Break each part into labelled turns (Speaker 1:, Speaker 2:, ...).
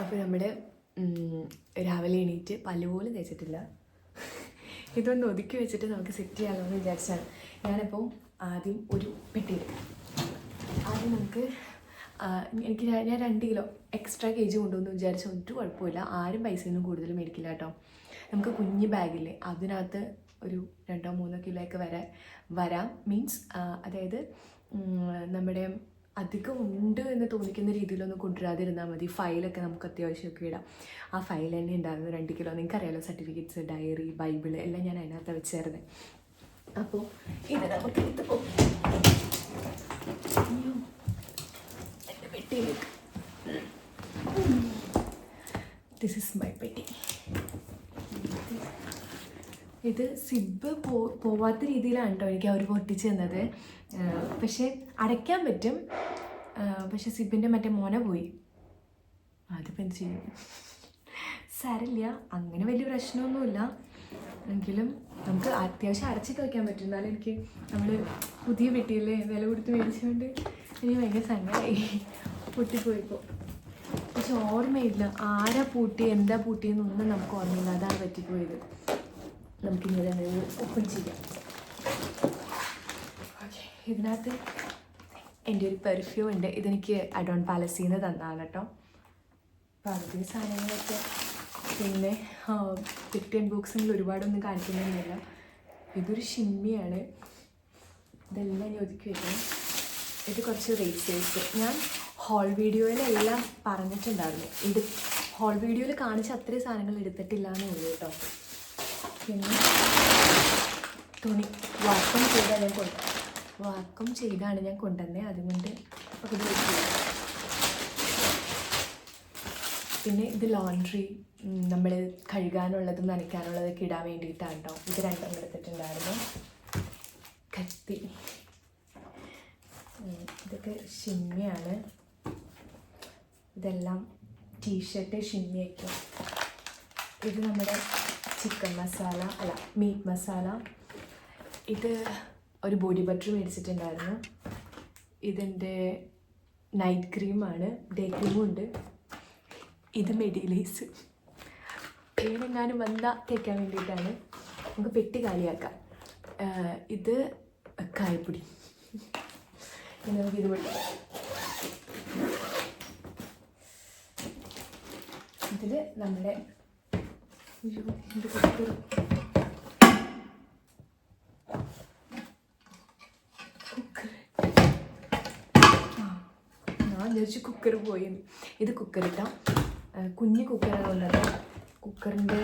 Speaker 1: അപ്പോൾ നമ്മൾ രാവിലെ എണീറ്റ് പല്ലുപോലും തേച്ചിട്ടില്ല. ഇതൊന്ന് ഒതുക്കി വെച്ചിട്ട് നമുക്ക് സെറ്റ് ചെയ്യാമെന്ന് വിചാരിച്ചാൽ ഞാനിപ്പോൾ ആദ്യം ഒരു പെട്ടി ആദ്യം നമുക്ക് എനിക്ക് ഞാൻ രണ്ട് കിലോ എക്സ്ട്രാ കെ ജി കൊണ്ടുവന്ന് വിചാരിച്ച ഒരു കുഴപ്പമില്ല. ആരും പൈസയൊന്നും കൂടുതൽ മേടിക്കില്ല കേട്ടോ. നമുക്ക് കുഞ്ഞ് ബാഗില്ലേ അതിനകത്ത് ഒരു രണ്ടോ മൂന്നോ കിലോ ഒക്കെ വരെ. വരാം മീൻസ് അതായത് നമ്മുടെ അധികം ഉണ്ട് എന്ന് തോന്നിക്കുന്ന രീതിയിലൊന്നും കൊണ്ടുവരാതിരുന്നാൽ മതി. ഫയലൊക്കെ നമുക്ക് അത്യാവശ്യമൊക്കെ ഇടാം. ആ ഫയൽ തന്നെ ഉണ്ടായിരുന്നു. രണ്ട് കിലോ. നിങ്ങൾക്കറിയാലോ സർട്ടിഫിക്കറ്റ്സ് ഡയറി ബൈബിൾ എല്ലാം ഞാൻ അതിനകത്ത് വെച്ചായിരുന്നു അപ്പോൾ ഇത് നമുക്ക് എടുത്ത് ദിസ് ഇസ് മൈ പെട്ടി ഇത് സിബ് പോ പോവാത്ത രീതിയിലാണ് കേട്ടോ എനിക്ക് അവർ പൊട്ടിച്ചു തന്നത്. പക്ഷേ അടയ്ക്കാൻ പറ്റും. പക്ഷെ സിബിന്റെ മറ്റേ മോന പോയി. അതിപ്പോൾ എന്ത് ചെയ്യും? സാരില്ല അങ്ങനെ വലിയ പ്രശ്നമൊന്നുമില്ല. എങ്കിലും നമുക്ക് അത്യാവശ്യം അടച്ചിട്ട് വയ്ക്കാൻ പറ്റും. എന്നാലും എനിക്ക് നമ്മൾ പുതിയ പെട്ടിയല്ലേ വില കൊടുത്ത് മേടിച്ചുകൊണ്ട് എനിക്ക് ഭയങ്കര സങ്കടമായി പൊട്ടിപ്പോയിപ്പോൾ പക്ഷെ ഓർമ്മയില്ല ആരാ പൂട്ടി എന്താ പൂട്ടിയെന്നൊന്നും നമുക്ക് ഓർമ്മയില്ല. അതാണ് പറ്റിപ്പോയത്. നമുക്കിനി ഇതങ്ങനെ ഓപ്പൺ ചെയ്യാം. ഇതിനകത്ത് എന്റെ ഒരു പെർഫ്യൂം ഉണ്ട്. ഇതെനിക്ക് അഡോൺ പാലസിൽ നിന്ന് കേട്ടോ. പകുതി സാധനങ്ങളൊക്കെ പിന്നെ ഫിഫ്റ്റീൻ ബോക്സിങ്ങിൽ ഒരുപാടൊന്നും കാണിക്കുന്നില്ല ഇതൊരു ഷിമ്മിയാണ് ഇതെല്ലാം ഞാൻ ഒതുക്കി വെക്കണം. ഇത് കുറച്ച് റേസേഴ്സ് ഞാൻ ഹോൾ വീഡിയോയിലെല്ലാം പറഞ്ഞിട്ടുണ്ടായിരുന്നു. ഇത് ഹോൾ വീഡിയോയിൽ കാണിച്ച അത്രയും സാധനങ്ങൾ എടുത്തിട്ടില്ല എന്നേ ഉള്ളൂ കേട്ടോ. പിന്നെ തുണി വാക്കം ചെയ്താലും ഞാൻ വാക്കം ചെയ്താണ് ഞാൻ കൊണ്ടുവന്നത് അതുകൊണ്ട് പിന്നെ ഇത് ലോണ്ട്രി നമ്മൾ കഴുകാനുള്ളതും നനയ്ക്കാനുള്ളതൊക്കെ ഇടാൻ വേണ്ടിയിട്ടാണ് കേട്ടോ ഇത് രണ്ടും എടുത്തിട്ടുണ്ടായിരുന്നു. കത്തി. ഇതൊക്കെ ഷിമ്മിയാണ്. ഇതെല്ലാം ടീഷർട്ട് ഷിമ്മിയൊക്കെ ഇത് നമ്മുടെ ചിക്കൻ മസാല അല്ല മീറ്റ് മസാല. ഇത് ഒരു ബോഡി ബട്ടർ മേടിച്ചിട്ടുണ്ടായിരുന്നു. ഇതിന്റെ നൈറ്റ് ക്രീമാണ് ഡേ ക്രീമും ഉണ്ട്. ഇത് മെഡിലൈസ്. പേരെങ്ങാനും വന്നാൽ തേക്കാൻ വേണ്ടിയിട്ടാണ്. നമുക്ക് പെട്ടി കാലിയാക്കാം. ഇത് കായപ്പൊടി. നമുക്കിത് പൊട്ടിക്കാം ഇതിൽ നമ്മുടെ അയ്യോ, ഇത് കുക്കർ കുക്കർ ആ ഞാൻ വിചാരിച്ചു കുക്കർ പോയി. ഇത് കുക്കർ ഇട്ടാം. കുഞ്ഞ് കുക്കറാണ് ഉള്ളത് കുക്കറിന്റെ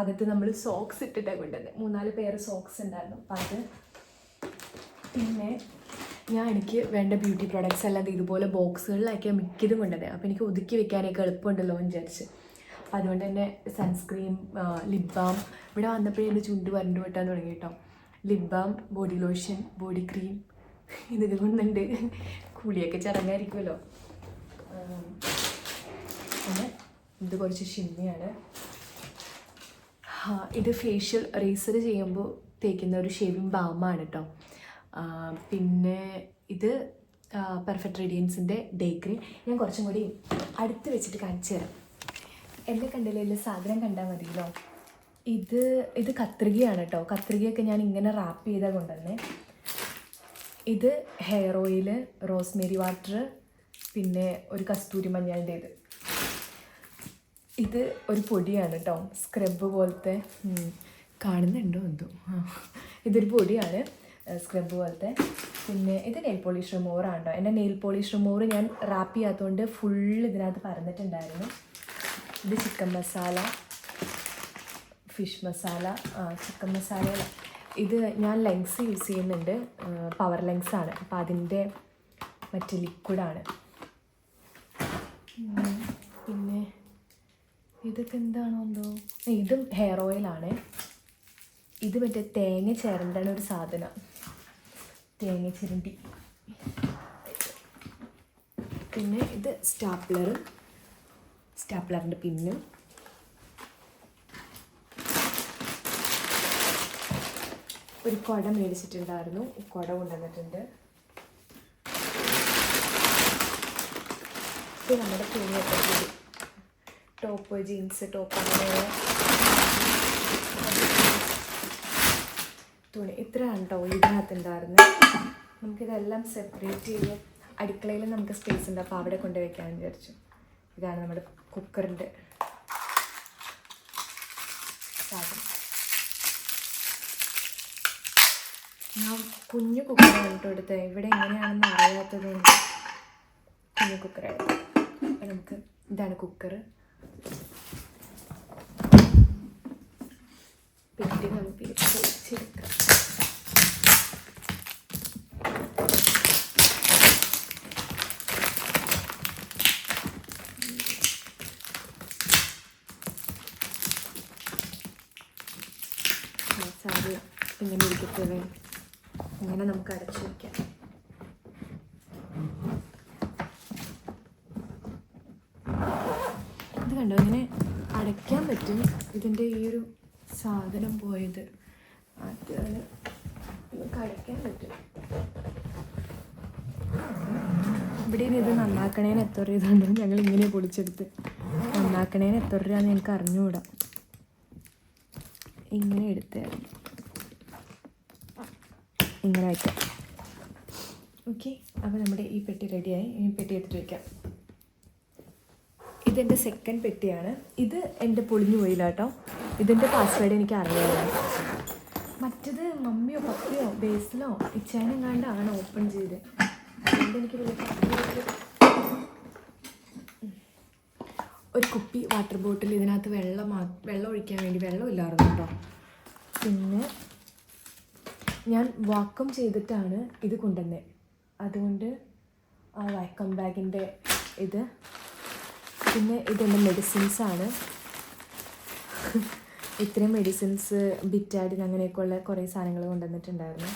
Speaker 1: അകത്ത് നമ്മൾ സോക്സ് ഇട്ടിട്ടാണ് കൊണ്ടുവന്നത് മൂന്നാൽ പേര് സോക്സ് ഉണ്ടായിരുന്നു. അപ്പം അത് പിന്നെ ഞാൻ എനിക്ക് വേണ്ട ബ്യൂട്ടി പ്രോഡക്റ്റ്സ് അല്ലാതെ ഇതുപോലെ ബോക്സുകളിലാക്കിയാൽ മിക്കതും കൊണ്ടത് അപ്പോൾ എനിക്ക് ഒതുക്കി വെക്കാനൊക്കെ എളുപ്പമുണ്ടല്ലോ എന്ന് വിചാരിച്ച്. അപ്പം അതുകൊണ്ട് തന്നെ സൺസ്ക്രീം ലിപ് ബാം ഇവിടെ വന്നപ്പോഴേ എന്റെ ചുണ്ട് വരണ്ടു വെട്ടാൻ തുടങ്ങി കേട്ടോ. Lip balm body lotion body cream ഇതൊക്കെ കൊണ്ടുണ്ട്. കുളിയൊക്കെ ചടങ്ങായിരിക്കുമല്ലോ ഇത് കുറച്ച് ഷിമ്മിയാണ് ഇത് ഫേഷ്യൽ റേസർ ചെയ്യുമ്പോൾ തേക്കുന്ന ഒരു ഷേവിങ് ബാമാണ് കേട്ടോ പിന്നെ ഇത് പെർഫെക്റ്റ് റേഡിയൻസിന്റെ ഡേ ക്രീം ഞാൻ കുറച്ചും കൂടി അടുത്ത് വെച്ചിട്ട് കാണിച്ചു തരാം. എന്നെ കണ്ടില്ല സാധനം കണ്ടാൽ മതിയല്ലോ? ഇത് ഇത് കത്രികയാണ് കേട്ടോ കത്രികയൊക്കെ ഞാൻ ഇങ്ങനെ റാപ്പ് ചെയ്താൽ കൊണ്ടുവന്നേ. ഇത് ഹെയർ ഓയിൽ റോസ്മേരി വാട്ടർ പിന്നെ ഒരു കസ്തൂരി മഞ്ഞളിന്റെ ഇത്. ഇത് ഒരു പൊടിയാണ് കേട്ടോ സ്ക്രബ് പോലത്തെ കാണുന്നുണ്ടോ എന്തോ? ഇതൊരു പൊടിയാണ് സ്ക്രബ് പോലത്തെ. പിന്നെ ഇത് നെയിൽ പോളിഷ് റിമൂവറാണ് കേട്ടോ എന്റെ നെയിൽ പോളിഷ് റിമൂവർ ഞാൻ റാപ്പ് ചെയ്യാത്തതുകൊണ്ട് ഫുൾ ഇതിനകത്ത് പറഞ്ഞിട്ടുണ്ടായിരുന്നു. ഇത് chicken masala fish masala chicken masala ഇത് ഞാൻ ലെങ്സ് യൂസ് ചെയ്യുന്നുണ്ട്. പവർ ലെങ്സ് ആണ്. അപ്പം അതിന്റെ മറ്റ് ലിക്വിഡാണ് പിന്നെ ഇതൊക്കെ എന്താണോ എന്തോ? ഇതും ഹെയർ ഓയിലാണ് ഇത് മറ്റേ തേങ്ങ ചേരണ്ടാണ് ഒരു സാധനം. തേങ്ങ ചിരണ്ടി. പിന്നെ ഇത് സ്റ്റാപ്ലറും സ്റ്റാപ്ലറിന്റെ പിന്നും. ഒരു കുട മേടിച്ചിട്ടുണ്ടായിരുന്നു. കുട കൊണ്ടുവന്നിട്ടുണ്ട്. നമ്മുടെ തുണിയൊക്കെ ടോപ്പ് ജീൻസ് ടോപ്പ് അങ്ങനെയുള്ള തുണി. ഇത്രയാണ് കേട്ടോ ഇതിനകത്ത് ഉണ്ടായിരുന്നത് നമുക്കിതെല്ലാം സെപ്പറേറ്റ് ചെയ്ത് അടുക്കളയിൽ നമുക്ക് സ്പേസ് ഉണ്ട്. അപ്പോൾ അവിടെ കൊണ്ട് വെക്കാമെന്ന് വിചാരിച്ചു. ഇതാണ് നമ്മുടെ കുക്കറിന്റെ സാധനം ഞാൻ കുഞ്ഞു കുക്കറാണ് എടുത്തത്. ഇവിടെ എങ്ങനെയാണെന്ന് അറിയാത്തത് കുഞ്ഞു കുക്കറാണ് അപ്പം നമുക്ക് ഇതാണ് കുക്കർ പിന്നെ നമുക്ക് ഇങ്ങനെ നമുക്ക് അടച്ചു വയ്ക്കാം ഇത് കണ്ടോ ഇങ്ങനെ അടയ്ക്കാൻ പറ്റും. ഇതിന്റെ ഈ ഒരു സാധനം പോയത്. നമുക്ക് അടയ്ക്കാൻ പറ്റും. ഇവിടെ ഇത് നന്നാക്കണേന് എത്ര രൂപ ഇതുണ്ടോ ഞങ്ങൾ ഇങ്ങനെ പൊളിച്ചെടുത്ത് നന്നാക്കണേന് എത്ര രൂപയാണെന്ന് എനിക്ക് അറിഞ്ഞുകൂടാ ഇങ്ങനെ എടുത്ത് ഇങ്ങനെ വയ്ക്കാം ഓക്കെ അപ്പോൾ നമ്മുടെ ഈ പെട്ടി റെഡിയായി. ഈ പെട്ടി എടുത്തിട്ട് വയ്ക്കാം ഇതെന്റെ സെക്കൻഡ് പെട്ടിയാണ്. ഇത് എന്റെ പൊളിഞ്ഞു പോയില്ല കേട്ടോ ഇതിന്റെ പാസ്വേഡ് എനിക്ക് അറിയാം മറ്റത് മമ്മിയോ പപ്പയോ ബേസിലോ ഇച്ചാനും കണ്ടാണ് ഓപ്പൺ ചെയ്ത് എനിക്ക് ഒരു കുപ്പി വാട്ടർ ബോട്ടിൽ ഇതിനകത്ത് വെള്ളം വെള്ളം ഒഴിക്കാൻ വേണ്ടി വെള്ളം ഇല്ലായിരുന്നു കേട്ടോ. പിന്നെ ഞാൻ വാക്കം ചെയ്തിട്ടാണ് ഇത് കൊണ്ടുവന്നത് അതുകൊണ്ട് ആ വാക്കം ബാഗിന്റെ ഇത്. പിന്നെ ഇതെന്റെ മെഡിസിൻസ് ആണ്. ഇത്രയും മെഡിസിൻസ് ബിറ്റാഡിൻ അങ്ങനെയൊക്കെയുള്ള കുറേ സാധനങ്ങൾ കൊണ്ടുവന്നിട്ടുണ്ടായിരുന്നു.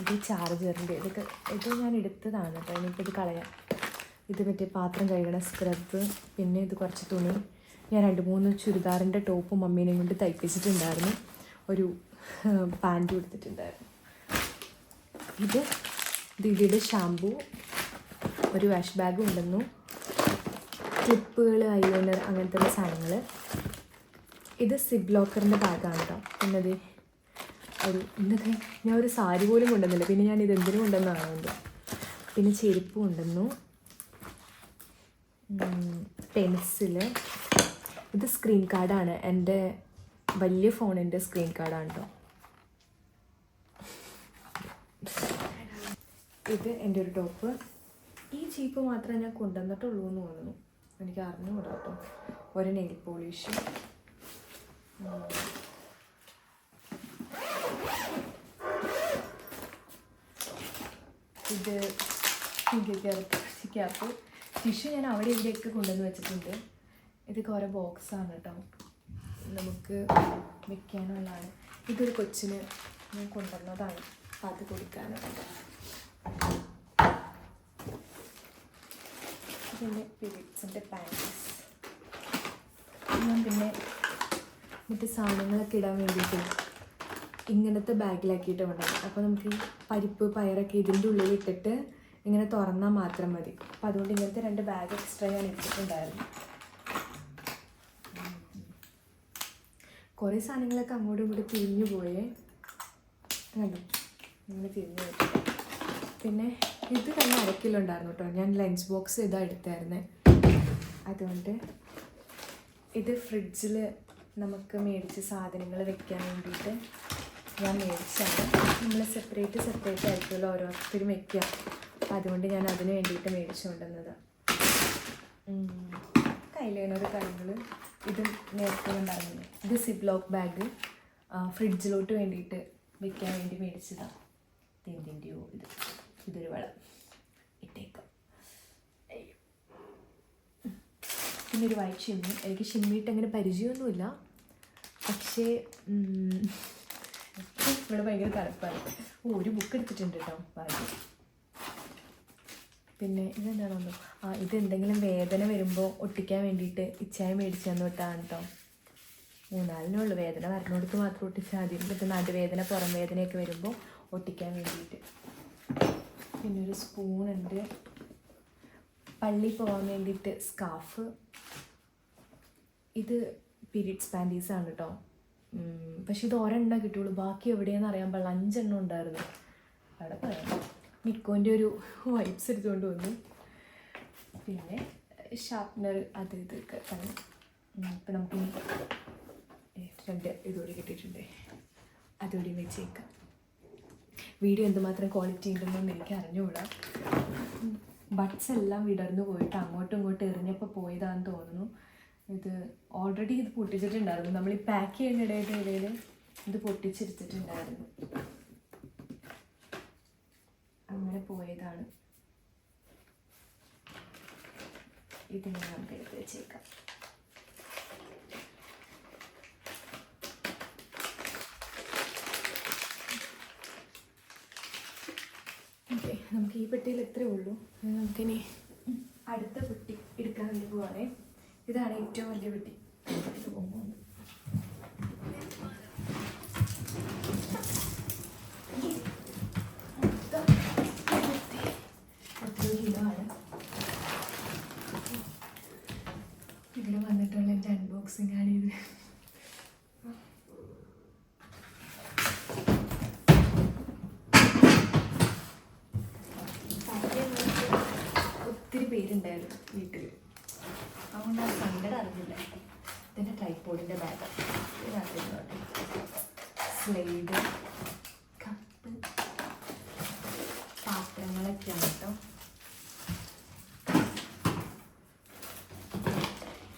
Speaker 1: ഇത് ചാർജറിന്റെ ഇതൊക്കെ ഇത് ഞാൻ എടുത്തതാണ് കേട്ടോ. ഇനിയിപ്പോൾ ഇത് കളയാം. ഇത് മറ്റേ പാത്രം കഴുകണ സ്ക്രബ് പിന്നെ ഇത് കുറച്ച് തുണി. ഞാൻ രണ്ട് മൂന്ന് ചുരിദാറിന്റെ ടോപ്പും മമ്മീനെയും കൊണ്ട് തയ്പ്പിച്ചിട്ടുണ്ടായിരുന്നു. ഒരു പാന്റ് കൊടുത്തിട്ടുണ്ടായിരുന്നു ഇത് ദിവ്യയുടെ ഷാമ്പു ഒരു വാഷ് ബാഗ് ഉണ്ടെന്നു ക്ലിപ്പുകൾ ഐലൈനർ അങ്ങനത്തെ ഉള്ള സാധനങ്ങൾ ഇത് സിബ് ലോക്കറിന്റെ ബാഗാണ് കേട്ടോ എന്നത് ഒരു ഇന്നത്തെ ഞാൻ ഒരു സാരി പോലും കൊണ്ടുവന്നില്ല. പിന്നെ ഞാൻ ഇത് എന്തിനു കൊണ്ടുവന്നതാണുണ്ട് പിന്നെ ചെരുപ്പ് കൊണ്ടുവന്നു പെൻസിൽ. ഇത് സ്ക്രീൻ കാർഡാണ്. എന്റെ വലിയ ഫോണിന്റെ സ്ക്രീൻ കാർഡാണ് കേട്ടോ ഇത് എന്റെ ഒരു ടോപ്പ് ഈ ചീപ്പ് മാത്രമേ ഞാൻ കൊണ്ടുവന്നിട്ടുള്ളൂ എന്ന് തോന്നുന്നു. എനിക്ക് അറിഞ്ഞുകൂടാ കേട്ടോ ഒരു നെയിൽ പോളിഷ് ഇത് ടിഷ്യൂ ഞാൻ അവിടെ ഇവിടെയൊക്കെ കൊണ്ടുവന്ന് വെച്ചിട്ടുണ്ട്. ഇതൊക്കെ ഓരോ ബോക്സാണ് കേട്ടോ നമുക്ക് വെക്കാനുള്ളതാണ്. ഇതൊരു കൊച്ചിന് ഞാൻ കൊണ്ടുവന്നതാണ്. അത് കൊടുക്കാനുള്ളത് പിന്നെ പിരിഡ്സിന്റെ പാൻസ് ഞാൻ പിന്നെ മറ്റു സാധനങ്ങളൊക്കെ ഇടാൻ വേണ്ടിയിട്ട് ഇങ്ങനത്തെ ബാഗിലാക്കിയിട്ട് കൊണ്ടുവന്നു അപ്പോൾ നമുക്ക് പരിപ്പ് പയറൊക്കെ ഇതിന്റെ ഉള്ളിൽ ഇട്ടിട്ട് ഇങ്ങനെ തുറന്നാൽ മാത്രം മതി. അപ്പോൾ അതുകൊണ്ട് ഇങ്ങനത്തെ രണ്ട് ബാഗ് എക്സ്ട്രാ ഞാൻ ഇട്ടിട്ടുണ്ടായിരുന്നു. കുറേ സാധനങ്ങളൊക്കെ അങ്ങോട്ടും ഇങ്ങോട്ടും തിരിഞ്ഞു പോയേ. കണ്ടു? ഇങ്ങനെ തിരിഞ്ഞു പോയി. പിന്നെ ഇത് തന്നെ അരക്കിലോ കിലോ ഉണ്ടായിരുന്നു കേട്ടോ. ഞാൻ ലഞ്ച് ബോക്സ് ഇതാ എടുത്തായിരുന്നേ. അതുകൊണ്ട് ഇത് ഫ്രിഡ്ജിൽ നമുക്ക് മേടിച്ച് സാധനങ്ങൾ വെക്കാൻ വേണ്ടിയിട്ട് ഞാൻ മേടിച്ചാണ് നമ്മൾ സെപ്പറേറ്റ് സെപ്പറേറ്റ് ആയിരിക്കുമല്ലോ ഓരോരുത്തരും വെക്കുക. അതുകൊണ്ട് ഞാൻ അതിന് വേണ്ടിയിട്ട് മേടിച്ചു കൊണ്ടുവന്നത് കാര്യങ്ങൾ ഇതും നേരത്തെ ഉണ്ടായിരുന്നു ഇത് സിബ് ലോക്ക് ബാഗ് ഫ്രിഡ്ജിലോട്ട് വേണ്ടിയിട്ട് വെക്കാൻ വേണ്ടി മേടിച്ചതാണ് എന്തിന്റെയോ ഇത്. ഇതൊരു വളം. ഇട്ടേക്കാം. പിന്നെ ഒരു വൈറ്റ് ഷിമ്മി എനിക്ക് ഷിമ്മിയിട്ട് അങ്ങനെ പരിചയമൊന്നുമില്ല. പക്ഷേ ഇവിടെ ഭയങ്കര തണുപ്പാണ്. ഓ ഒരു ബുക്ക് എടുത്തിട്ടുണ്ട് കേട്ടോ പിന്നെ ഇതെന്താണെന്നോ? ആ ഇത് എന്തെങ്കിലും വേദന വരുമ്പോൾ ഒട്ടിക്കാൻ വേണ്ടിയിട്ട് ഇച്ചായ മേടിച്ചു തന്നു വിട്ടാണ് കേട്ടോ മൂന്നാലിനേ ഉള്ളൂ. വേദന വരണോടത്ത് മാത്രം ഒട്ടിച്ചാൽ മതി. മറ്റേ നടുവേദന പുറം വേദനയൊക്കെ വരുമ്പോൾ ഒട്ടിക്കാൻ വേണ്ടിയിട്ട്. പിന്നെ ഒരു സ്പൂണുണ്ട് പള്ളി പോകാൻ വേണ്ടിയിട്ട് സ്കാഫ് ഇത് പീരീഡ്സ് പാന്റീസ് ആണ് കേട്ടോ. പക്ഷെ ഇത് ഒരെണ്ണം കിട്ടുള്ളൂ ബാക്കി എവിടെയാണെന്ന് അറിയാൻ പാടില്ല. അഞ്ചെണ്ണം ഉണ്ടായിരുന്നു. അവിടെ പറയാം. നിക്കോന്റെ ഒരു വൈബ്സ് എടുത്തുകൊണ്ട് വന്നു. പിന്നെ ഷാർപ്നർ അത് ഇതൊക്കെ തന്നെ ഇപ്പം നമുക്ക് രണ്ട് ഇതോടെ കിട്ടിയിട്ടുണ്ട്. അതുകൂടി വെച്ചേക്കാം. വീഡിയോ എന്തുമാത്രം ക്വാളിറ്റി ഉണ്ടെന്നൊന്നും എനിക്ക് അറിഞ്ഞുകൂടാ. ബഡ്സ് എല്ലാം വിടർന്നു പോയിട്ട് അങ്ങോട്ടും ഇങ്ങോട്ടും എറിഞ്ഞപ്പോൾ പോയതാന്ന് തോന്നുന്നു. ഇത് ഓൾറെഡി ഇത് പൊട്ടിച്ചിട്ടുണ്ടായിരുന്നു. നമ്മൾ ഈ പാക്ക് ചെയ്യുന്നിടയുടെ ഇടയിൽ ഇത് പൊട്ടിച്ചെടുത്തിട്ടുണ്ടായിരുന്നു അങ്ങനെ പോയതാണ്. ഇതിനെ നമുക്ക് എടുത്ത് വെച്ചേക്കാം. ഓക്കെ നമുക്ക് ഈ പെട്ടിയിൽ ഇത്രേ ഉള്ളൂ. നമുക്കിനി അടുത്ത പെട്ടി എടുക്കാൻ വേണ്ടി പോവാണേ. ഇതാണ് ഏറ്റവും വലിയ പെട്ടി ഇത് പോകുമ്പോൾ ഇവിടെ വന്നിട്ടുള്ള എന്റെ അൺബോക്സിംഗ് ആണ് ഇത് ഒത്തിരി പേരുണ്ടായിരുന്നു വീട്ടിൽ അതുകൊണ്ട് ആ സങ്കടം അറിഞ്ഞില്ല. ഇതിന്റെ ട്രൈപ്പോഡിന്റെ ബാഗ് ഇതിനകത്ത് സ്ലൈഡ് കപ്പ് പാത്രങ്ങളൊക്കെയാണ് കേട്ടോ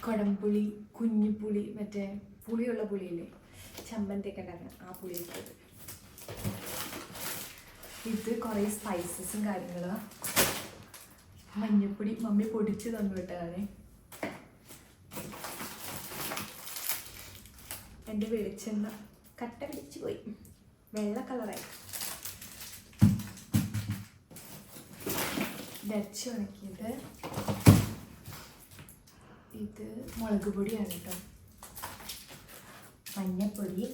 Speaker 1: കുടംപുളി കുഞ്ഞിപ്പുളി മറ്റേ പുളിയുള്ള പുളിയില്ലേ? ചമ്മന്തിയൊക്കെ ഉണ്ടാക്കണം ആ പുളി ഇത് കുറേ സ്പൈസസും കാര്യങ്ങളും. മഞ്ഞപ്പൊടി മമ്മി പൊടിച്ച് തന്നു വിട്ടതാണ് എന്റെ വെളിച്ചെണ്ണ കട്ട പിടിച്ച് പോയി. വെള്ള കളറായി. ഡച്ച് ഉണക്കിയത് ഇത് മുളക് പൊടിയാണ് കേട്ടോ. മഞ്ഞപ്പൊടി.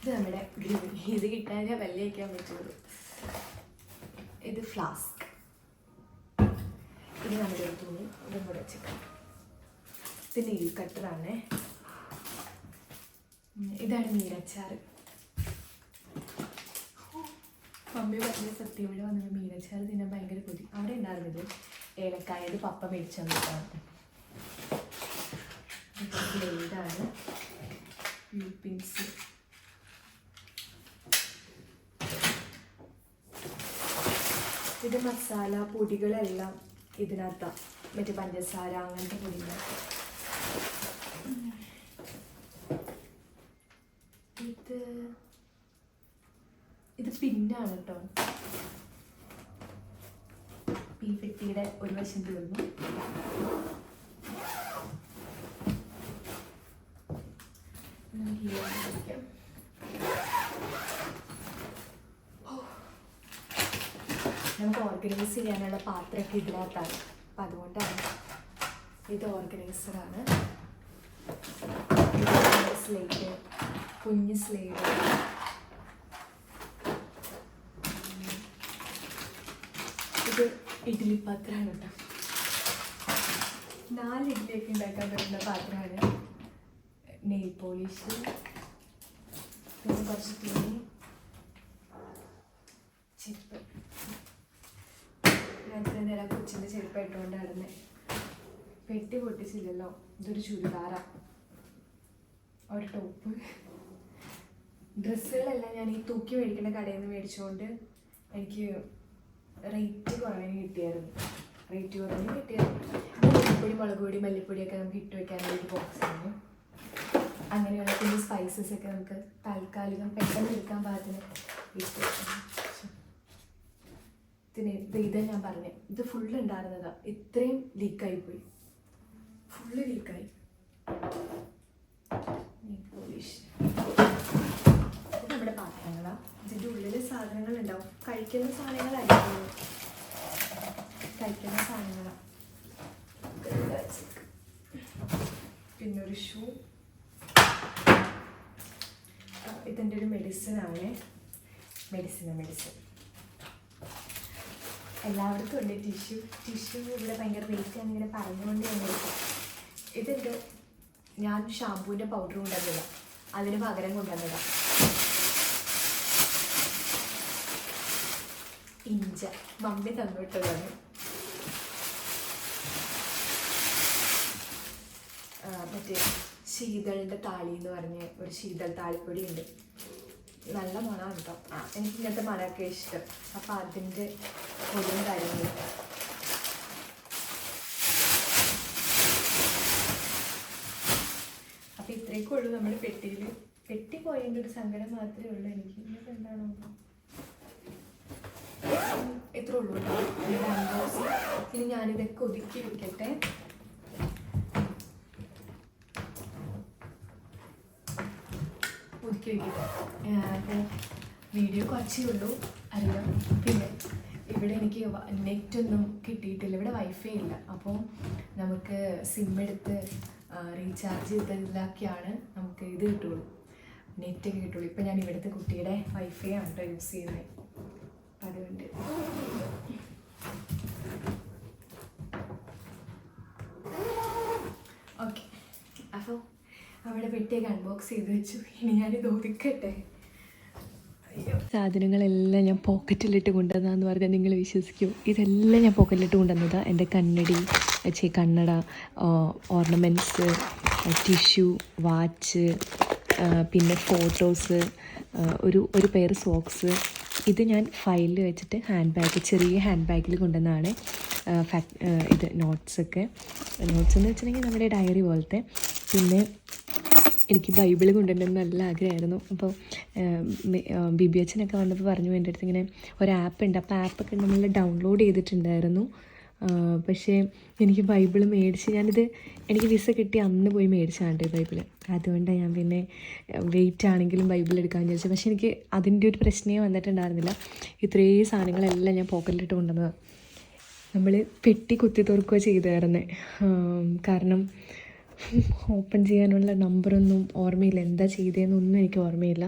Speaker 1: ഇത് നമ്മുടെ ഗ്രൂപ്പ് ഇത് കിട്ടാനേ വല്ല വയ്ക്കാൻ പറ്റുള്ളൂ. ഇത് ഫ്ലാസ്ക്. ഇത് നമ്മുടെ ഒരു തുണി ഇതും കൂടെ വെച്ചേക്കാം ഇത് നെയിൽ കട്ടറാണ് ഇതാണ് മീനച്ചാറ്. മമ്മി പറഞ്ഞ സത്യം ഇവിടെ വന്നിട്ട് മീനച്ചാറ് തിന്നാൻ ഭയങ്കര കൊതി. അവിടെ ഉണ്ടായിരുന്നത് ഏലക്കായത് പപ്പ മേടിച്ചു തന്നിട്ടാണ്. ബ്ലേഡാണ് പെൻസിൽ ഇത് മസാല പൊടികളെല്ലാം ഇതിനകത്താണ് മറ്റേ പഞ്ചസാര അങ്ങനത്തെ പൊടി ഇത് ഇത് പിന്നാണ് കേട്ടോ ഈ പെട്ടിയുടെ ഒരു വശം തീർന്നു. നമുക്ക് ഈ വശം പിടിക്കാം. നമുക്ക് ഓർഗനൈസ് ചെയ്യാനുള്ള പാത്രമൊക്കെ ഇതിനകത്താണ്. അപ്പം അതുകൊണ്ടാണ് ഇത് ഓർഗനൈസറാണ് സ്ലേറ്റ് കുഞ്ഞ് സ്ലേറ്റ് ഇത് ഇഡ്ഡലി പാത്രമാണ് കേട്ടോ. നാല് ഇഡ്ഡലിയൊക്കെ ഉണ്ടാക്കാൻ പറ്റുന്ന പാത്രമാണ്. നെയിൽ പോളിഷ് പിന്നെ കുറച്ച് തുണി ചിപ്പ്. ഞാൻ ഇത്രയും നേരം കൊച്ചിന്റെ ചെരുപ്പ് പെട്ടി പൊട്ടിച്ചില്ലല്ലോ. ഇതൊരു ചുരിദാറ. ഒരു ടോപ്പ്. ഡ്രസ്സുകളെല്ലാം ഞാൻ ഈ തൂക്കി മേടിക്കുന്ന കടയിൽ നിന്ന് മേടിച്ചുകൊണ്ട് എനിക്ക് റേറ്റ് കുറവിന് കിട്ടിയായിരുന്നു. റേറ്റ് കുറവിന് കിട്ടിയായിരുന്നു. മല്ലിപ്പൊടി മുളകുപൊടി മല്ലിപ്പൊടി ഒക്കെ നമുക്ക് ഇട്ട് വെക്കാനുള്ള ഒരു ബോക്സാണ് അങ്ങനെയുള്ള സ്പൈസസ് ഒക്കെ നമുക്ക് താൽക്കാലികം പെട്ടെന്ന് എടുക്കാൻ പാകത്തിന് ഇട്ട്. ഇതിന് ഇത് ഞാൻ പറഞ്ഞു. ഇത് ഫുള്ള് ഉണ്ടായിരുന്നതാ ഇത്രയും ലീക്കായി പോയി. ഫുള്ള് ലീക്കായി നമ്മുടെ പാത്രങ്ങളാണ് ഇതിന്റെ ഉള്ളിൽ സാധനങ്ങൾ ഉണ്ടാവും കഴിക്കുന്ന സാധനങ്ങളായിരിക്കും കഴിക്കുന്ന സാധനങ്ങളാണ് പിന്നെ ഒരു ഷൂ ഇതിന്റെ ഒരു മെഡിസിൻ ആണ്. മെഡിസിൻ മെഡിസിൻ
Speaker 2: എല്ലായിടത്തും ഉണ്ട്. ടിഷ്യു ടിഷ്യൂ ഇവിടെ ഭയങ്കര റേറ്റ് ഇങ്ങനെ പറഞ്ഞുകൊണ്ട് തന്നെ ഇതെന്റെ ഞാൻ ഷാമ്പൂവിന്റെ പൗഡർ കൊണ്ടുവന്നില്ല അതിന് പകരം കൊണ്ടുവന്നില്ല ഇഞ്ച. മമ്മി തന്നിട്ടുള്ളത്. മറ്റേ ശീതളിന്റെ താളി എന്ന് പറഞ്ഞ ഒരു ശീതൾ താളിപ്പൊടി ഉണ്ട്. നല്ല മണമാണ് കേട്ടോ എനിക്ക് ഇങ്ങനത്തെ മണമൊക്കെ ഇഷ്ടം. അപ്പം അതിന്റെ പൊടിയും കാര്യങ്ങളും. അപ്പം ഇത്രയൊക്കെ ഉള്ളൂ നമ്മുടെ പെട്ടിയിൽ പെട്ടി പോയതിന്റെ ഒരു സങ്കടം മാത്രമേ ഉള്ളൂ. എനിക്ക് ഇന്നത്തെ എന്താണോ ഇത്ര ഉള്ളൂ ഇനി ഞാനിതൊക്കെ ഒതുക്കി വെക്കട്ടെ. ഒതുക്കി വെക്കട്ടെ. വീഡിയോ കുറച്ചേ ഉള്ളൂ. അറിയാം. പിന്നെ ഇവിടെ എനിക്ക് നെറ്റ് ഒന്നും കിട്ടിയിട്ടില്ല. ഇവിടെ വൈഫൈ ഇല്ല. അപ്പോൾ നമുക്ക് സിം എടുത്ത് റീചാർജ് ചെയ്തതിലൊക്കെയാണ് നമുക്ക് ഇത് കിട്ടുള്ളൂ. നെറ്റ് കിട്ടുള്ളൂ. ഇപ്പം ഞാൻ ഇവിടുത്തെ കുട്ടിയുടെ വൈഫൈ ആണ് കേട്ടോ യൂസ് ചെയ്യുന്നത് അതുകൊണ്ട്. ഓക്കെ അപ്പോൾ അവിടെ പെട്ടിയൊക്കെ അൺബോക്സ് ചെയ്ത് വെച്ചു. ഇനി ഞാനിത് ഒതുക്കട്ടെ.
Speaker 1: സാധനങ്ങളെല്ലാം ഞാൻ പോക്കറ്റിലിട്ട് കൊണ്ടുവന്നതെന്ന് പറഞ്ഞാൽ നിങ്ങൾ വിശ്വസിക്കും. ഇതെല്ലാം ഞാൻ പോക്കറ്റിലിട്ട് കൊണ്ടുവന്നതാണ് എന്റെ കണ്ണടി ചേ കണ്ണട ഓർണമെന്റ്സ് ടിഷ്യു വാച്ച് പിന്നെ ഫോട്ടോസ് ഒരു ഒരു പെയർ സോക്സ്. ഇത് ഞാൻ ഫയലിൽ വെച്ചിട്ട് ഹാൻഡ് ബാഗ് ചെറിയ ഹാൻഡ് ബാഗിൽ കൊണ്ടുവന്നതാണ്. ഫാക് ഇത് നോട്ട്സൊക്കെ. നോട്ട്സ് എന്ന് വെച്ചിട്ടുണ്ടെങ്കിൽ നമ്മുടെ ഡയറി പോലത്തെ. പിന്നെ എനിക്ക് ബൈബിൾ കൊണ്ടുവരണം നല്ല ആഗ്രഹമായിരുന്നു. അപ്പോൾ ബി ബി അച്ഛനൊക്കെ വന്നപ്പോൾ പറഞ്ഞു എന്റെ അടുത്ത് ഇങ്ങനെ ഒരു ആപ്പ് ഉണ്ട്. അപ്പോൾ ആപ്പൊക്കെ നമ്മൾ ഡൗൺലോഡ് ചെയ്തിട്ടുണ്ടായിരുന്നു. പക്ഷേ എനിക്ക് ബൈബിൾ മേടിച്ച് ഞാനിത് എനിക്ക് വിസ കിട്ടി അന്ന് പോയി മേടിച്ചാണ്ട് ബൈബിൾ അതുകൊണ്ടാണ് ഞാൻ പിന്നെ വെയിറ്റ് ആണെങ്കിലും ബൈബിൾ എടുക്കാൻ വിചാരിച്ചത്. പക്ഷേ എനിക്ക് അതിന്റെ ഒരു പ്രശ്നമേ വന്നിട്ടുണ്ടായിരുന്നില്ല. ഇത്രയും സാധനങ്ങളെല്ലാം ഞാൻ പോക്കറ്റിലിട്ട് കൊണ്ടുവന്നത്. നമ്മൾ പെട്ടി കുത്തി തുറക്കുകയോ ചെയ്തായിരുന്നേ കാരണം ഓപ്പൺ ചെയ്യാനുള്ള നമ്പറൊന്നും ഓർമ്മയില്ല. എന്താ ചെയ്തതെന്നൊന്നും എനിക്ക് ഓർമ്മയില്ല.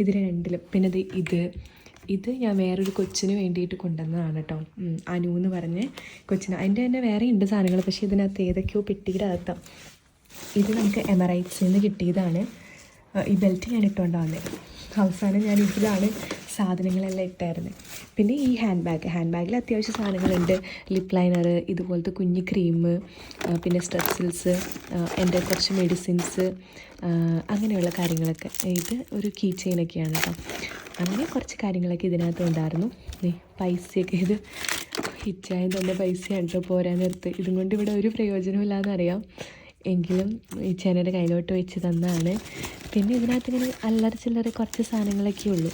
Speaker 1: ഇത് രണ്ടിലും. പിന്നെ ഇത് ഇത്. ഇത് ഞാൻ വേറൊരു കൊച്ചിന് വേണ്ടിയിട്ട് കൊണ്ടുവന്നതാണ് കേട്ടോ അനു എന്ന് പറഞ്ഞ് കൊച്ചിന്. അതിന്റെ തന്നെ വേറെ ഉണ്ട് സാധനങ്ങൾ പക്ഷേ ഇതിനകത്ത് ഏതൊക്കെയോ പെട്ടിയുടെ അകത്താണ് ഇത് നമുക്ക് എമറൈറ്റ്സിൽ നിന്ന് കിട്ടിയതാണ്. ഈ ബെൽറ്റ് ഞാൻ ഇട്ടുകൊണ്ടാണ് അവസാനം ഞാൻ ഇതിലാണ് സാധനങ്ങളെല്ലാം ഇട്ടായിരുന്നു. പിന്നെ ഈ ഹാൻഡ് ബാഗ് ഹാൻഡ് ബാഗിൽ അത്യാവശ്യം സാധനങ്ങളുണ്ട്. ലിപ് ലൈനർ ഇതുപോലത്തെ കുഞ്ഞ് ക്രീം പിന്നെ സ്ട്രെപ്സിൽസ് എന്റെ കുറച്ച് മെഡിസിൻസ് അങ്ങനെയുള്ള കാര്യങ്ങളൊക്കെ. ഇത് ഒരു കീ ചെയിനൊക്കെയാണ് കേട്ടോ അങ്ങനെ കുറച്ച് കാര്യങ്ങളൊക്കെ ഇതിനകത്ത് ഉണ്ടായിരുന്നു. പൈസയൊക്കെ ഇത് ഹിറ്റായി തന്നെ പൈസയാണ് കേട്ടോ പോരാൻ നിർത്ത് ഇതും കൊണ്ട് ഇവിടെ ഒരു പ്രയോജനമില്ലാന്ന് അറിയാം. എങ്കിലും ഈ ചേനയുടെ കയ്യിലോട്ട് വെച്ച് തന്നാണ്. പിന്നെ ഇതിനകത്ത് ഇങ്ങനെ അല്ലറ ചില്ലറ കുറച്ച് സാധനങ്ങളൊക്കെ ഉള്ളൂ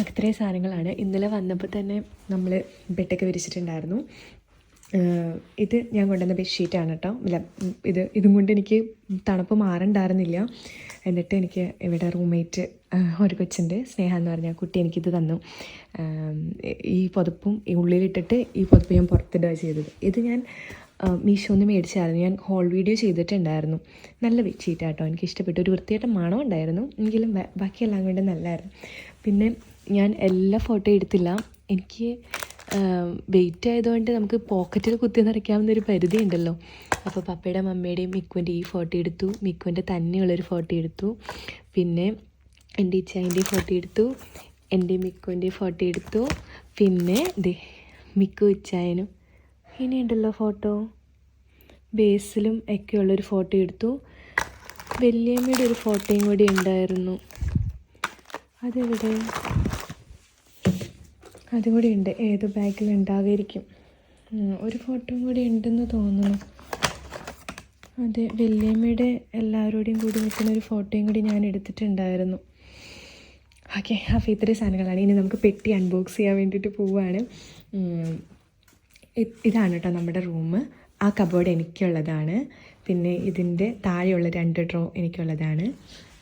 Speaker 1: അത്രയും സാധനങ്ങളാണ്. ഇന്നലെ വന്നപ്പോൾ തന്നെ നമ്മൾ ബെഡൊക്കെ വിരിച്ചിട്ടുണ്ടായിരുന്നു. ഇത് ഞാൻ കൊണ്ടുവന്ന ബെഡ്ഷീറ്റാണ് കേട്ടോ. ഇല്ല ഇത് ഇതും കൊണ്ട് എനിക്ക് തണുപ്പ് മാറണ്ടായിരുന്നില്ല. എന്നിട്ട് എനിക്ക് ഇവിടെ റൂംമേറ്റ് ഒരു കൊച്ചുണ്ട് സ്നേഹ എന്ന് പറഞ്ഞ ആ കുട്ടി എനിക്കിത് തന്നു. ഈ പുതപ്പും ഈ ഉള്ളിലിട്ടിട്ട് ഈ പുതപ്പ് ഞാൻ പുറത്തിടുക ചെയ്തത്. ഇത് ഞാൻ മീഷോന്ന് മേടിച്ചായിരുന്നു. ഞാൻ ഹോൾ വീഡിയോ ചെയ്തിട്ടുണ്ടായിരുന്നു. നല്ല ബെഡ്ഷീറ്റാട്ടോ എനിക്ക് ഇഷ്ടപ്പെട്ടു ഒരു വൃത്തിയായിട്ട് മണം ഉണ്ടായിരുന്നു എങ്കിലും ബാക്കിയെല്ലാം കൊണ്ട് നല്ലതായിരുന്നു പിന്നെ ഞാൻ എല്ലാ ഫോട്ടോ എടുത്തില്ല. എനിക്ക് വെയിറ്റ് ആയതുകൊണ്ട് നമുക്ക് പോക്കറ്റിൽ കുത്തി നിറയ്ക്കാവുന്ന ഒരു പരിധി ഉണ്ടല്ലോ. അപ്പോൾ പപ്പയുടെ മമ്മയുടെയും മിക്കുവിന്റെ ഈ ഫോട്ടോ എടുത്തു. മിക്കുവിന്റെ തന്നെയുള്ളൊരു ഫോട്ടോ എടുത്തു. പിന്നെ എന്റെ ഇച്ചായന്റെ ഫോട്ടോ എടുത്തു. എന്റെ മിക്കുവിന്റെ ഫോട്ടോ എടുത്തു. പിന്നെ ദേ മിക്കു ഇച്ചായനും ഇനിയുണ്ടല്ലോ ഫോട്ടോ ബേസിലും ഒക്കെ ഉള്ളൊരു ഫോട്ടോ എടുത്തു. വല്യമ്മയുടെ ഒരു ഫോട്ടോയും കൂടി ഉണ്ടായിരുന്നു. അതെവിടെ? അതും കൂടി ഉണ്ട് ഏത് ബാഗിൽ ഉണ്ടാകുമായിരിക്കും ഒരു ഫോട്ടോ കൂടി ഉണ്ടെന്ന് തോന്നുന്നു. അതെ വല്യമ്മയുടെ എല്ലാവരോടെയും കൂടി നിൽക്കുന്ന ഒരു ഫോട്ടോയും കൂടി ഞാൻ എടുത്തിട്ടുണ്ടായിരുന്നു. ഓക്കെ അപ്പോൾ ഇത്രയും സാധനങ്ങളാണ്. ഇനി നമുക്ക് പെട്ടി അൺബോക്സ് ചെയ്യാൻ വേണ്ടിയിട്ട് പോവുകയാണ് ഇതാണ് കേട്ടോ നമ്മുടെ റൂം. ആ കബോർഡ് എനിക്കുള്ളതാണ്. പിന്നെ ഇതിന്റെ താഴെയുള്ള രണ്ട് ഡ്രോ എനിക്കുള്ളതാണ്.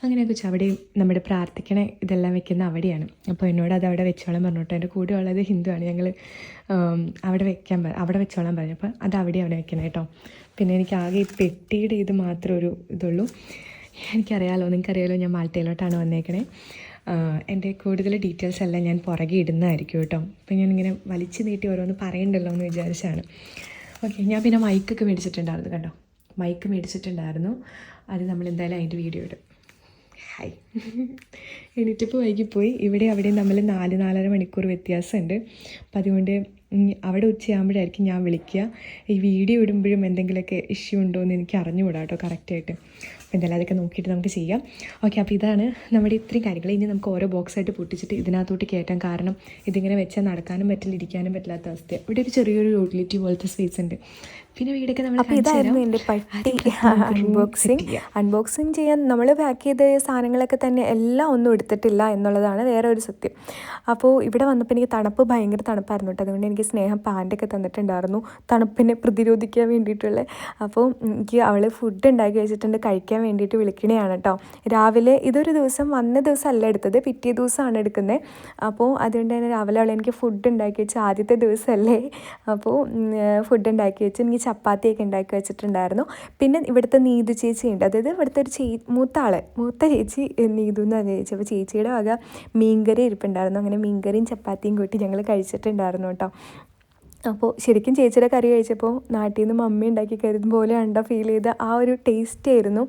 Speaker 1: അങ്ങനെയൊക്കെ വെച്ചാൽ അവിടെയും നമ്മുടെ പ്രാർത്ഥിക്കണ ഇതെല്ലാം വെക്കുന്ന അവിടെയാണ്. അപ്പോൾ എന്നോട് അത് അവിടെ വെച്ചോളാൻ പറഞ്ഞു കേട്ടോ എന്റെ കൂടെ ഉള്ളത് ഹിന്ദുവാണ് ഞങ്ങൾ അവിടെ വെക്കാൻ പറ അവിടെ വെച്ചോളാൻ പറഞ്ഞു. അപ്പോൾ അത് അവിടെ അവിടെ വെക്കണം കേട്ടോ. പിന്നെ എനിക്ക് ആകെ ഈ പെട്ടിയുടെ ഇത് മാത്രമേ ഒരു ഇതുള്ളൂ. എനിക്കറിയാലോ നിങ്ങൾക്കറിയാലോ ഞാൻ മാൾട്ടയിലോട്ടാണ് വന്നേക്കണേ. എന്റെ കൂടുതൽ ഡീറ്റെയിൽസ് എല്ലാം ഞാൻ പുറകെ ഇടുന്നതായിരിക്കും കേട്ടോ. അപ്പം ഞാനിങ്ങനെ വലിച്ചു നീട്ടി ഓരോന്ന് പറയണ്ടല്ലോ എന്ന് വിചാരിച്ചാണ്. ഓക്കെ ഞാൻ പിന്നെ മൈക്കൊക്കെ മേടിച്ചിട്ടുണ്ടായിരുന്നു കേട്ടോ. മൈക്ക് മേടിച്ചിട്ടുണ്ടായിരുന്നു. അത് നമ്മൾ എന്തായാലും അതിന്റെ വീഡിയോ ഇടും. ഹായ് എണീറ്റിപ്പോൾ വൈകിപ്പോയി. ഇവിടെ അവിടെയും നമ്മൾ നാല് നാലര മണിക്കൂർ വ്യത്യാസമുണ്ട് അപ്പം അതുകൊണ്ട് അവിടെ ഉച്ചയാകുമ്പോഴായിരിക്കും ഞാൻ വിളിക്കുക. ഈ വീഡിയോ ഇടുമ്പോഴും എന്തെങ്കിലുമൊക്കെ ഇഷ്യൂ ഉണ്ടോ എന്ന് എനിക്ക് അറിഞ്ഞുകൂടാ കേട്ടോ കറക്റ്റായിട്ട് അപ്പോൾ എന്തായാലും അതൊക്കെ നോക്കിയിട്ട് നമുക്ക് ചെയ്യാം. ഓക്കെ അപ്പോൾ ഇതാണ് നമ്മുടെ ഇത്രയും കാര്യങ്ങൾ. ഇനി നമുക്ക് ഓരോ ബോക്സായിട്ട് പൊട്ടിച്ചിട്ട് ഇതിനകത്തോട്ട് കയറ്റാൻ കാരണം ഇതിങ്ങനെ വെച്ചാൽ നടക്കാനും പറ്റില്ല ഇരിക്കാനും പറ്റില്ലാത്ത അവസ്ഥ ഇവിടെ ഒരു ചെറിയൊരു യൂട്ടിലിറ്റി പോലത്തെ സ്പേസ് ഉണ്ട്. പിന്നെ വീടൊക്കെ നമ്മൾ
Speaker 3: അപ്പോൾ ഇതായിരുന്നു എന്റെ പട്ടി. അൺബോക്സിങ് അൺബോക്സിങ് ചെയ്യാൻ നമ്മൾ പാക്ക് ചെയ്ത സാധനങ്ങളൊക്കെ തന്നെ എല്ലാം ഒന്നും എടുത്തിട്ടില്ല എന്നുള്ളതാണ് വേറെ ഒരു സത്യം. അപ്പോൾ ഇവിടെ വന്നപ്പോൾ എനിക്ക് തണുപ്പ് ഭയങ്കര തണുപ്പായിരുന്നു കേട്ടോ. അതുകൊണ്ട് എനിക്ക് സ്നേഹം പാന്റൊക്കെ തന്നിട്ടുണ്ടായിരുന്നു. തണുപ്പിനെ പ്രതിരോധിക്കാൻ വേണ്ടിയിട്ടുള്ള. അപ്പോൾ എനിക്ക് അവൾ ഫുഡ് ഉണ്ടാക്കി വെച്ചിട്ടുണ്ട്. കഴിക്കാൻ വേണ്ടിയിട്ട് വിളിക്കണേയാണ് കേട്ടോ. രാവിലെ ഇതൊരു ദിവസം വന്ന ദിവസം അല്ല എടുത്തത്. പിറ്റേ ദിവസമാണ് എടുക്കുന്നത്. അപ്പോൾ അതുകൊണ്ട് തന്നെ രാവിലെ അവൾ എനിക്ക് ഫുഡ് ഉണ്ടാക്കി വെച്ച് ആദ്യത്തെ ദിവസമല്ലേ? അപ്പോൾ ഫുഡ് ഉണ്ടാക്കി വെച്ച് എനിക്ക് ചപ്പാത്തിയൊക്കെ ഉണ്ടാക്കി വെച്ചിട്ടുണ്ടായിരുന്നു. പിന്നെ ഇവിടുത്തെ നീതു ചേച്ചി ഉണ്ട്. അതായത് ഇവിടുത്തെ ഒരു ചേ മൂത്ത ആൾ മൂത്ത ചേച്ചി നീതു എന്ന് പറഞ്ഞ ചേച്ചി. അപ്പോൾ ചേച്ചിയുടെ വക മീൻകറി ഇരിപ്പുണ്ടായിരുന്നു. അങ്ങനെ മീൻകറിയും ചപ്പാത്തിയും കൂട്ടി ഞങ്ങൾ കഴിച്ചിട്ടുണ്ടായിരുന്നു കേട്ടോ. അപ്പോൾ ശരിക്കും ചേച്ചിയുടെ കറി കഴിച്ചപ്പോൾ നാട്ടിൽ നിന്ന് മമ്മി ഉണ്ടാക്കി കരുതും പോലെ ഉണ്ടോ ഫീൽ ചെയ്ത ആ ഒരു ടേസ്റ്റ് ആയിരുന്നു.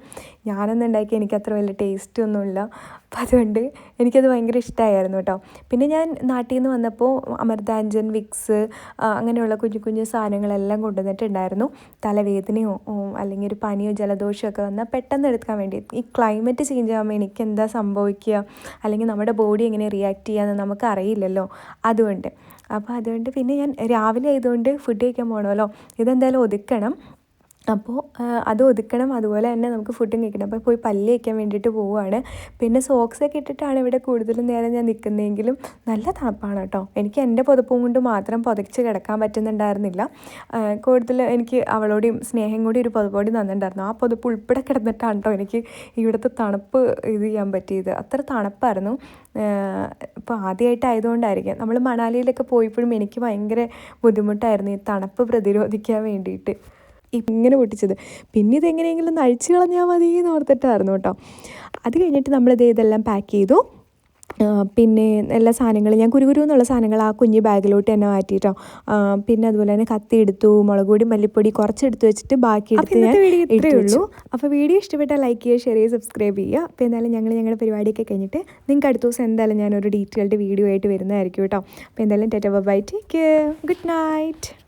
Speaker 3: ഞാനൊന്നും ഉണ്ടാക്കി എനിക്ക് അത്ര വലിയ ടേസ്റ്റ് ഒന്നുമില്ല. അപ്പം അതുകൊണ്ട് എനിക്കത് ഭയങ്കര ഇഷ്ടമായിരുന്നു കേട്ടോ. പിന്നെ ഞാൻ നാട്ടിൽ നിന്ന് വന്നപ്പോൾ അമൃതാഞ്ജൻ വിക്സ് അങ്ങനെയുള്ള കുഞ്ഞു കുഞ്ഞു സാധനങ്ങളെല്ലാം കൊണ്ടുവന്നിട്ടുണ്ടായിരുന്നു. തലവേദനയോ അല്ലെങ്കിൽ ഒരു പനിയോ ജലദോഷമോ ഒക്കെ വന്നാൽ പെട്ടെന്ന് എടുക്കാൻ വേണ്ടി. ഈ ക്ലൈമറ്റ് ചേഞ്ച് ആകുമ്പോൾ എനിക്ക് എന്താ സംഭവിക്കുക? അല്ലെങ്കിൽ നമ്മുടെ ബോഡി എങ്ങനെ റിയാക്ട് ചെയ്യാമെന്ന് നമുക്ക് അറിയില്ലല്ലോ അതുകൊണ്ട് അപ്പോൾ അതുകൊണ്ട് പിന്നെ ഞാൻ രാവിലെ ആയതുകൊണ്ട് ഫുഡ് കഴിക്കാൻ പോകണമല്ലോ ഇതെന്തായാലും ഒതുക്കണം. അപ്പോൾ അത് ഒതുക്കണം. അതുപോലെ തന്നെ നമുക്ക് ഫുഡും കഴിക്കണം. അപ്പോൾ പോയി പല്ല് കഴിക്കാൻ വേണ്ടിയിട്ട് പോവുകയാണ് പിന്നെ സോക്സ് ഒക്കെ ഇട്ടിട്ടാണ് ഇവിടെ കൂടുതലും നേരം ഞാൻ നിൽക്കുന്നതെങ്കിലും നല്ല തണുപ്പാണ് കേട്ടോ. എനിക്ക് എന്റെ പുതപ്പും കൊണ്ട് മാത്രം പുതച്ച് കിടക്കാൻ പറ്റുന്നുണ്ടായിരുന്നില്ല. കൂടുതൽ എനിക്ക് അവളോടെയും സ്നേഹം കൂടി ഒരു പുതപ്പോടി തന്നിട്ടുണ്ടായിരുന്നു. ആ പുതപ്പ് ഉൾപ്പെടെ കിടന്നിട്ടാണ് കേട്ടോ എനിക്ക് ഇവിടുത്തെ തണുപ്പ് ഇത് ചെയ്യാൻ പറ്റിയത്. അത്ര തണുപ്പായിരുന്നു. ഇപ്പോൾ ആദ്യമായിട്ട് ആയതുകൊണ്ടായിരിക്കും നമ്മൾ മണാലിയിലൊക്കെ പോയപ്പോഴും എനിക്ക് ഭയങ്കര ബുദ്ധിമുട്ടായിരുന്നു ഈ തണുപ്പ് പ്രതിരോധിക്കാൻ വേണ്ടിയിട്ട്. ഇങ്ങനെ പൊട്ടിച്ചത്. പിന്നെ ഇതെങ്ങനെയെങ്കിലും നഴിച്ച് കളഞ്ഞാൽ മതി എന്ന് ഓർത്തിട്ടായിരുന്നു കേട്ടോ. അത് കഴിഞ്ഞിട്ട് നമ്മളിത് ഇതെല്ലാം പാക്ക് ചെയ്തു. പിന്നെ എല്ലാ സാധനങ്ങളും ഞാൻ കുരുകുരു എന്നുള്ള സാധനങ്ങൾ ആ കുഞ്ഞ് ബാഗിലോട്ട് തന്നെ മാറ്റിയിട്ടോ പിന്നെ അതുപോലെ തന്നെ കത്തി എടുത്തു മുളക് പൊടി മല്ലിപ്പൊടി കുറച്ചെടുത്ത് വെച്ചിട്ട് ബാക്കി എടുത്ത് ഞാൻ ഇത്രയേ ഉള്ളൂ. അപ്പോൾ വീഡിയോ ഇഷ്ടപ്പെട്ടാൽ ലൈക്ക് ചെയ്യുക ഷെയർ ചെയ്യുക സബ്സ്ക്രൈബ് ചെയ്യുക. അപ്പോൾ എന്തായാലും ഞങ്ങൾ ഞങ്ങളുടെ പരിപാടിയൊക്കെ കഴിഞ്ഞിട്ട് നിങ്ങൾക്ക് അടുത്ത ദിവസം എന്തായാലും ഞാനൊരു ഡീറ്റെയിൽഡ് വീഡിയോ ആയിട്ട് വരുന്നതായിരിക്കും കേട്ടോ. അപ്പോൾ എന്തായാലും ടെറ്റ bye take care good night